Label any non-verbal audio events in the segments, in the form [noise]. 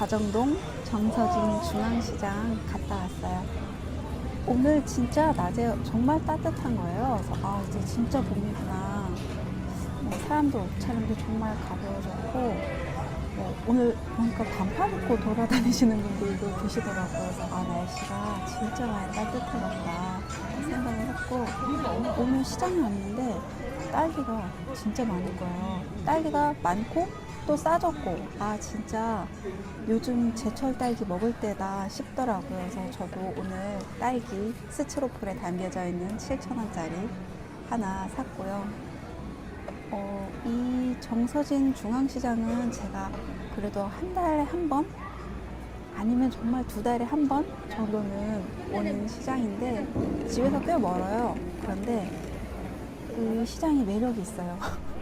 가정동 정서진 중앙시장 갔다 왔어요. 오늘 진짜 낮에 정말 따뜻한 거예요. 그래서 아 이제 진짜 봄이구나. 뭐 사람도 옷차림도 정말 가벼워졌고 뭐 오늘 보니까 반팔 입고 돌아다니시는 분들도 계시더라고요. 그래서 아 날씨가 진짜 많이 따뜻해졌다 생각을 했고 오늘 시장에 왔는데 딸기가 진짜 많은 거예요. 딸기가 많고 또 싸졌고 아 진짜 요즘 제철 딸기 먹을 때다 싶더라고요. 그래서 저도 오늘 딸기 스티로폴에 담겨져 있는 7,000원짜리 하나 샀고요. 어, 이 정서진 중앙시장은 제가 그래도 한 달에 한 번? 아니면 정말 두 달에 한 번 정도는 오는 시장인데 집에서 꽤 멀어요. 그런데 그 시장이 매력이 있어요.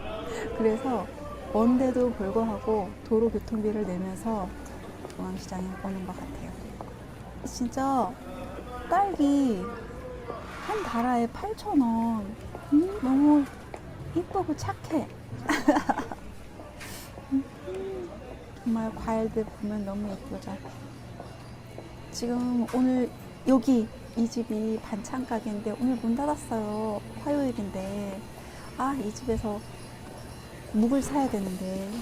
[laughs] 그래서 먼데도 불구하고 도로 교통비를 내면서 중앙시장에 오는 것 같아요. 진짜 딸기 한 달아에 8,000원. 음, 너무 이쁘고 착해. [laughs] 정말 과일들 보면 너무 예쁘죠. 지금 오늘 여기 이 집이 반찬 가게인데 오늘 문 닫았어요. 화요일인데 아 이 집에서 묵을 사야 되는데 [laughs]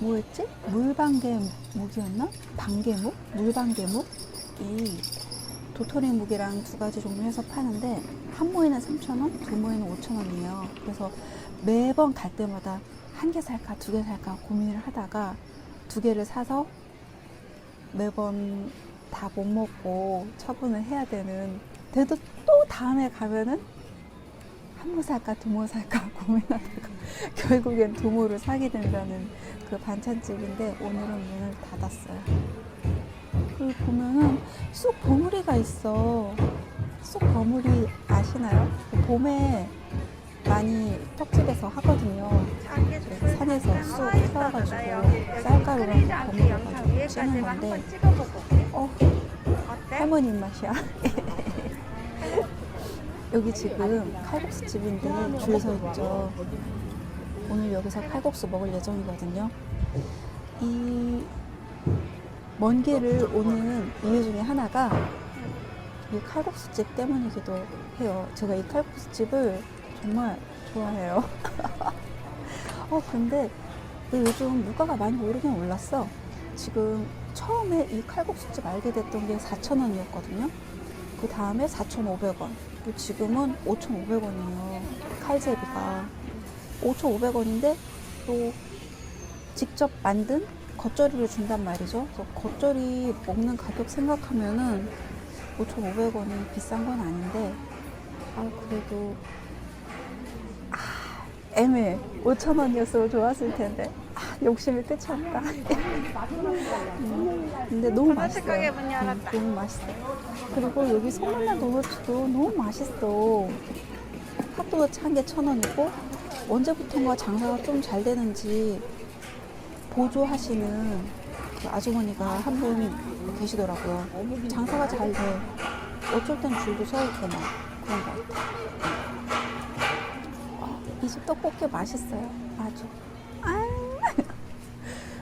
뭐였지? 물방개 묵이었나? 방개묵? 물방개묵? 이 도토리 묵이랑 두 가지 종류 해서 파는데 한 모에는 3,000원, 두 모에는 5,000원이에요. 그래서 매번 갈 때마다 한 개 살까 두 개 살까 고민을 하다가 두 개를 사서 매번 다 못 먹고 처분을 해야 되는 그래도 또 다음에 가면은 한모 살까 두모 살까 고민하다가 결국엔 두 모를 사게 된다는 그 반찬집인데 오늘은 문을 닫았어요. 그리고 보면은 쑥 버무리가 있어. 쑥 버무리 아시나요? 그 봄에 많이 떡집에서 하거든요. 그래서 산에서 쑥 태워가지고 쌀가루랑 버무려가지고 찌는 건데 어, 할머니 입맛이야. [laughs] [laughs] 여기 지금 칼국수 집인데 줄 서 있죠. 오늘 여기서 칼국수 먹을 예정이거든요. 이 먼 길을 오는 이유 중에 하나가 이 칼국수집 때문이기도 해요. 제가 이 칼국수집을 정말 좋아해요. [laughs] 어, 근데 요즘 물가가 많이 오르긴 올랐어. 지금 처음에 이 칼국수집 알게 됐던 게 4,000원이었거든요. 그 다음에 4,500원. 지금은 5,500원이에요. 칼제비가. 5,500원인데 또 직접 만든 겉절이를 준단 말이죠. 그래서 겉절이 먹는 가격 생각하면은 5,500원이 비싼 건 아닌데, 아, 그래도, 아, 애매해. 5,000원이었으면 좋았을 텐데. 아, [laughs] 욕심이 끝이 없다. 음, 근데 너무 맛있어요. 음, 너무 맛있어. 그리고 여기 소문난 도너츠도 너무 맛있어. 핫도그 한 개 천 원이고, 언제부턴가 장사가 좀 잘 되는지 보조하시는 그 아주머니가 한 분 계시더라고요. 장사가 잘 돼. 어쩔 땐 줄도 서고 막 그런 것 같아. 이 집 떡볶이 맛있어요. 아주. 아,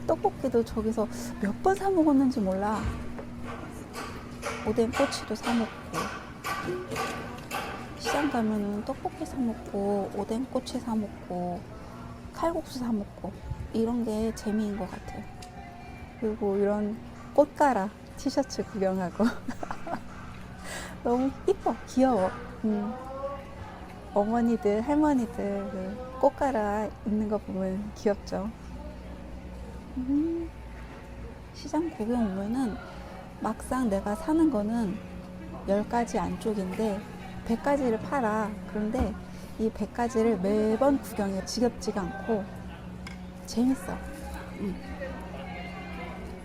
떡볶이도 저기서 몇 번 사 먹었는지 몰라. 오뎅 꼬치도 사 먹고. 시장 가면은 떡볶이 사 먹고, 오뎅 꼬치 사 먹고, 칼국수 사 먹고, 이런 게 재미인 것 같아요. 그리고 이런 꽃가라 티셔츠 구경하고. [laughs] 너무 이뻐, 귀여워. 음. 어머니들, 할머니들 그 꽃가라 입는 거 보면 귀엽죠. 음. 시장 구경 오면은 막상 내가 사는 거는 10가지 안쪽인데 100가지를 팔아. 그런데 이 100가지를 매번 구경해 지겹지가 않고 재밌어. 음.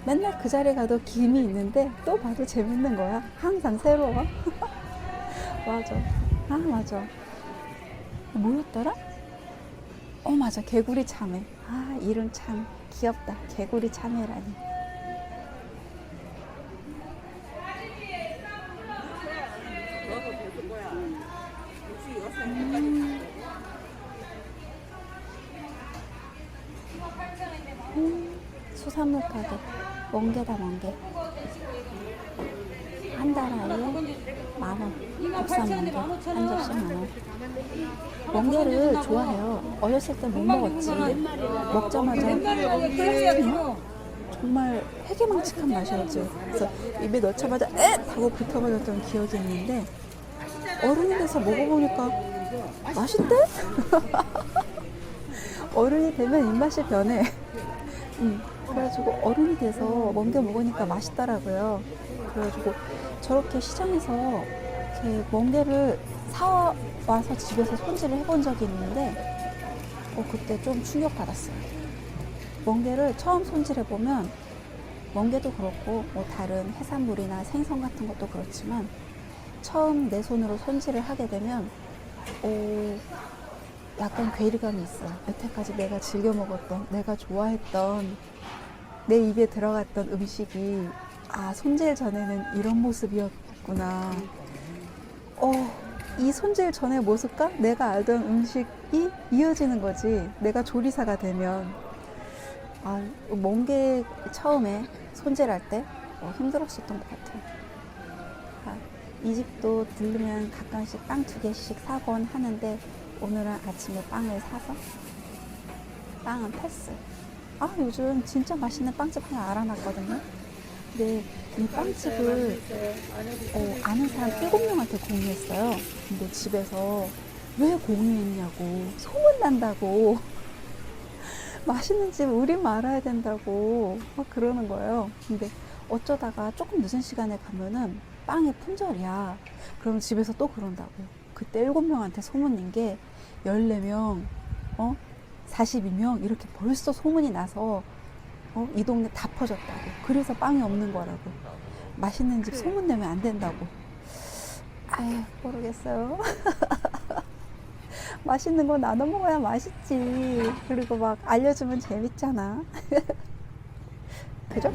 맨날 그 자리에 가도 김이 있는데 또 봐도 재밌는 거야. 항상 새로워. [laughs] 맞아. 아, 맞아. 뭐였더라? 어, 맞아. 개구리 참외. 아, 이름 참 귀엽다. 개구리 참외라니. 음. 수산물 가게 멍게다 멍게 한 달 아이에 만원 멍게 한 접시 만원 멍게를 좋아해요. 어렸을 때 못 먹었지. 먹자마자 정말 회개망측한 맛이었죠 그래서 입에 넣자마자 에! 하고 붙어버렸던 기억이 있는데 어른이 돼서 먹어보니까 맛있대? [laughs] 어른이 되면 입맛이 변해. 음, 그래가지고 어른이 돼서 멍게 먹으니까 맛있더라고요. 그래가지고 저렇게 시장에서 이렇게 멍게를 사와서 집에서 손질을 해본 적이 있는데, 어, 그때 좀 충격받았어요. 멍게를 처음 손질해보면, 멍게도 그렇고, 뭐 다른 해산물이나 생선 같은 것도 그렇지만, 처음 내 손으로 손질을 하게 되면, 오, 약간 괴리감이 있어요. 여태까지 내가 즐겨 먹었던, 내가 좋아했던, 내 입에 들어갔던 음식이, 아, 손질 전에는 이런 모습이었구나. 어, 이 손질 전의 모습과 내가 알던 음식이 이어지는 거지. 내가 조리사가 되면. 아, 멍게 처음에 손질할 때 어, 힘들었었던 것 같아요. 아, 이 집도 들르면 가끔씩 빵 두 개씩 사곤 하는데 오늘은 아침에 빵을 사서 빵은 패스. 아 요즘 진짜 맛있는 빵집 하나 알아놨거든요. 근데 이 빵집을 어, 아는 사람 일곱 명한테 공유했어요. 근데 집에서 왜 공유했냐고 소문 난다고 [laughs] 맛있는 집 우리 알아야 된다고 막 그러는 거예요. 근데 어쩌다가 조금 늦은 시간에 가면은 빵이 품절이야. 그럼 집에서 또 그런다고요. 그때 일곱 명한테 소문 낸 게 14명, 어? 42명 이렇게 벌써 소문이 나서 어? 이 동네 다 퍼졌다고. 그래서 빵이 없는 거라고. 맛있는 집 소문 내면 안 된다고. 아유, 모르겠어요. [laughs] 맛있는 거 나눠 먹어야 맛있지. 그리고 막 알려주면 재밌잖아. [laughs] 그죠?